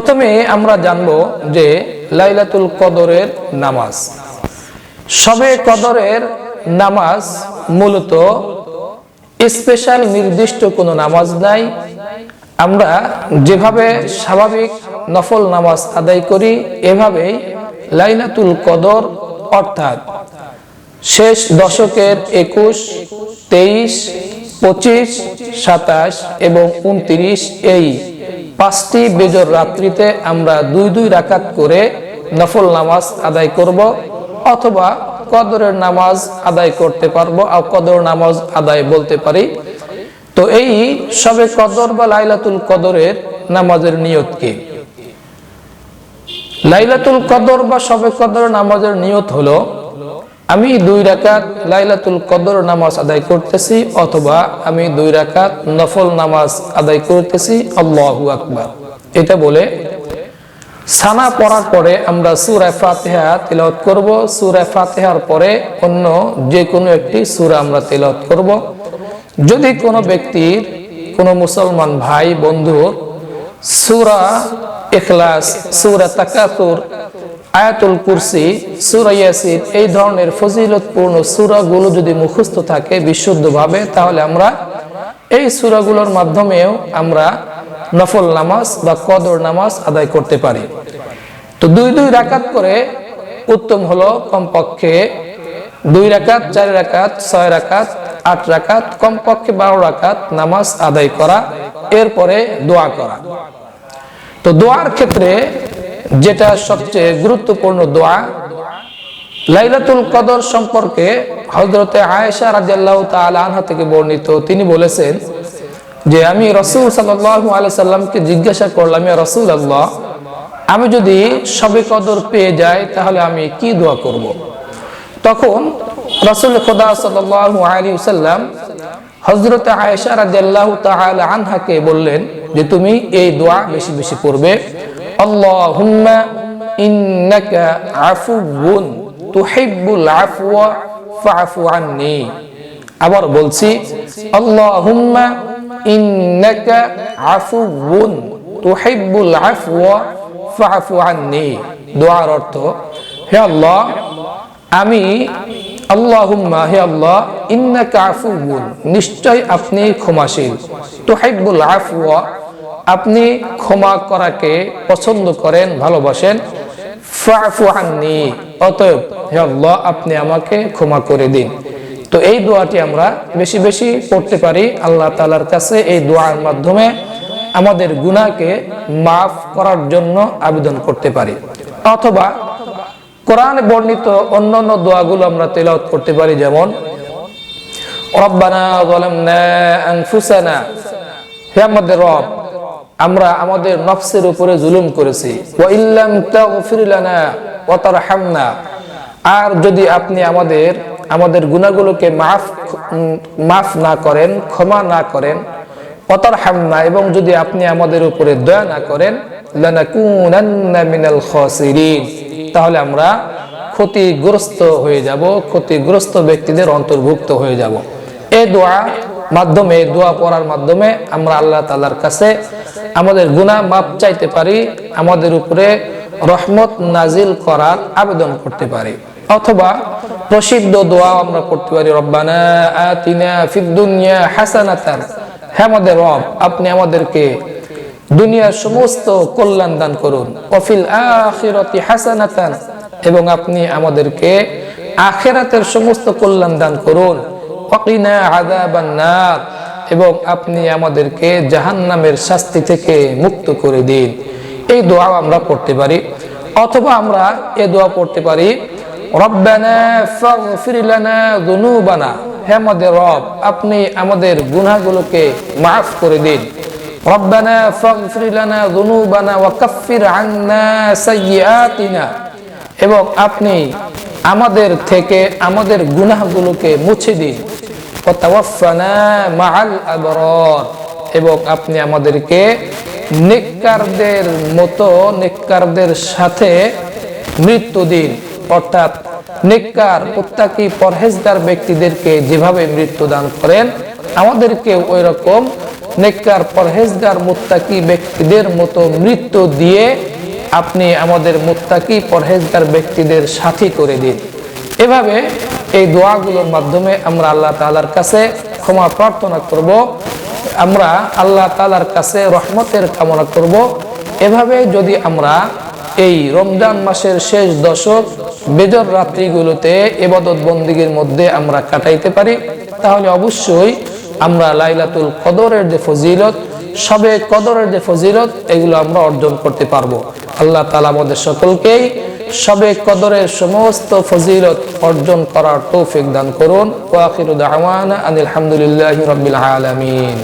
প্রথমে আমরা জানব যে লাইলাতুল কদরের নামাজ। সবে কদরের নামাজ মূলত স্পেশাল নির্দিষ্ট কোনো নামাজ নাই। আমরা যেভাবে স্বাভাবিক নফল নামাজ আদায় করি, এভাবেই লাইলাতুল কদর, অর্থাৎ শেষ দশকের একুশ, তেইশ, পঁচিশ, সাতাশ এবং উনত্রিশ এই পাঁচটি বেজর রাত্রিতে আমরা দুই দুই রাকাত করে নফল নামাজ আদায় করব অথবা কদরের নামাজ আদায় করতে পারব আর কদর নামাজ আদায় বলতে পারি। তো এই সবে কদর বা লাইলাতুল কদরের নামাজের নিয়ত কি? লাইলাতুল কদর বা সবে কদর নামাজের নিয়ত হলো আমি দুই রাকাত লাইলাতুল কদর নামাজ আদায় করতেছি অথবা আমি দুই রাকাত নফল নামাজ আদায় করতেছি, আল্লাহু আকবার। এটা বলে সানা পড়ার পরে আমরা সূরা ফাতিহা তেলাওয়াত করব। সূরা ফাতিহার পরে অন্য যে কোনো একটি সুরা আমরা তেলাওয়াত করব। যদি কোনো ব্যক্তির, কোনো মুসলমান ভাই বন্ধুর সূরা ইখলাস, সূরা তাকাতুর আয়াতুল কুরসি, সূরা ইয়াসিন, এই ধরনের ফজিলতপূর্ণ সূরাগুলো যদি মুখস্থ থাকে বিশুদ্ধভাবে, তাহলে আমরা এই সূরাগুলোর মাধ্যমেও আমরা নফল নামাজ বা কদর নামাজ আদায় করতে পারি। তো দুই দুই রাকাত করে উত্তম হলো কমপক্ষে দুই রাকাত, চার রাকাত, ছয় রাকাত, আট রাকাত, কমপক্ষে বারো রাকাত নামাজ আদায় করা, এরপরে দোয়া করা। তো দোয়ার ক্ষেত্রে যেটা সবচেয়ে গুরুত্বপূর্ণ দোয়া, লাইলাতুল কদর সম্পর্কে হজরতে আয়েশা রাজিয়াল্লাহু আনহা থেকে বর্ণিত, তিনি বলেছেন যে আমি রসুল সাল্লাল্লাহু আলাইহি সাল্লামকে জিজ্ঞাসা করলাম, ইয়া রাসূলুল্লাহ, আমি যদি সবে কদর পেয়ে যাই তাহলে আমি কি দোয়া করব। তখন রসুল খোদা সাল্লাল্লাহু আলাইহি সাল্লাম হজরত আয়েশা রাদিয়াল্লাহু তাআলা আনহাকে বললেন যে, তুমি এই দোয়া বেশি বেশি পড়বে আল্লাহুম্মা ইন্নাকা আফুউন তুহিব্বুল আফওয়া ফাআফু আন্নি। আবার বলছি, আল্লাহুম্মা ইন্নাকা আফুউন তুহিব্বুল আফওয়া ফাআফু আন্নি। দোয়ার অর্থ, হে আল্লাহ, আমি আল্লাহুম্মা, হে আল্লাহ, ইন্নাকা আফুউন, নিশ্চয় আপনি ক্ষমাশীল, তুহিব্বুল আফওয়া আপনি ক্ষমা করাকে পছন্দ করেন, ভালোবাসেন অতএব আপনি আমাকে ক্ষমা করে দিন। তো এই দোয়াটি আমরা বেশি বেশি পড়তে পারি আল্লাহ তালার কাছে। এই দোয়ার মাধ্যমে আমাদের গুনাহকে মাফ করার জন্য আবেদন করতে পারি। অথবা কোরআনে বর্ণিত অন্যান্য দোয়াগুলো আমরা তেলাওয়াত করতে পারি, যেমন, রব্বানা হে আমাদের রব আমরা আমাদের নফসের উপরে জুলুম করেছি। আর যদি আপনি আমাদের আমাদের গুনাহগুলোকে মাফ মাফ না করেন, ক্ষমা না করেন অতার হামনা এবং যদি আপনি আমাদের উপরে দয়া না করেন তাহলে আমরা ক্ষতিগ্রস্ত হয়ে যাব, ক্ষতিগ্রস্ত ব্যক্তিদের অন্তর্ভুক্ত হয়ে যাব। এই দোয়া মাধ্যমে, দোয়া পড়ার মাধ্যমে আমরা আল্লাহ তালার কাছে আমাদের গুনাহ মাপ চাইতে পারি, আমাদের উপরে রহমত নাজিল করার আবেদন করতে পারি। অথবা প্রসিদ্ধ দোয়া আমরা করতে পারি, রব্বানা আতিনা ফিদ দুনিয়া হাসানাতান। হে আমাদের রব, আপনি আমাদেরকে দুনিয়ার সমস্ত কল্যাণ দান করুন। অফিল আখিরাতি হাসানাতান। এবং আপনি আমাদেরকে আখেরাতের সমস্ত কল্যাণ দান করুন। ওয়াকিনা আযাবান নার। এবং আপনি আমাদেরকে জাহান্নামের শাস্তি থেকে মুক্ত করে দিন। এই দোয়া আমরা পড়তে পারি। অথবা আমরা এ দোয়া পড়তে পারি রব, আপনি আমাদের মাফ করে দিন। এবং আপনি আমাদের থেকে আমাদের গুনাহগুলোকে মুছে দিন। এবং আপনি আমাদেরকে নেককারদের মতো নেককারদের সাথে মৃত্যু দিন অর্থাৎ নেককার প্রত্যাকি পরহেজগার ব্যক্তিদেরকে যেভাবে মৃত্যু দান করেন আমাদেরকে ওই রকম নেককার পরহেজগার, মুত্তাকি ব্যক্তিদের মতো মৃত্যু দিয়ে আপনি আমাদের মুত্তাকি, পরহেজগার ব্যক্তিদের সাথী করে দিন। এভাবে এই দোয়াগুলোর মাধ্যমে আমরা আল্লাহ তালার কাছে ক্ষমা প্রার্থনা করব, আমরা আল্লাহ তালার কাছে রহমতের কামনা করব। এভাবে যদি আমরা এই রমজান মাসের শেষ দশক বেজর রাত্রিগুলোতে এবাদত বন্দিগির মধ্যে আমরা কাটাইতে পারি, তাহলে অবশ্যই আমরা লাইলাতুল কদরের যে ফজিলত, সবে কদরের যে ফজিলত, এগুলো আমরা অর্জন করতে পারব। আল্লাহ তালা আমাদের সকলকেই সবে কদরের সমস্ত ফজিলত অর্জন করার তৌফিক দান করুন। ওয়াখিরুদ আওয়ানা আনিল হামদুলিল্লাহি রাব্বিল আলামিন।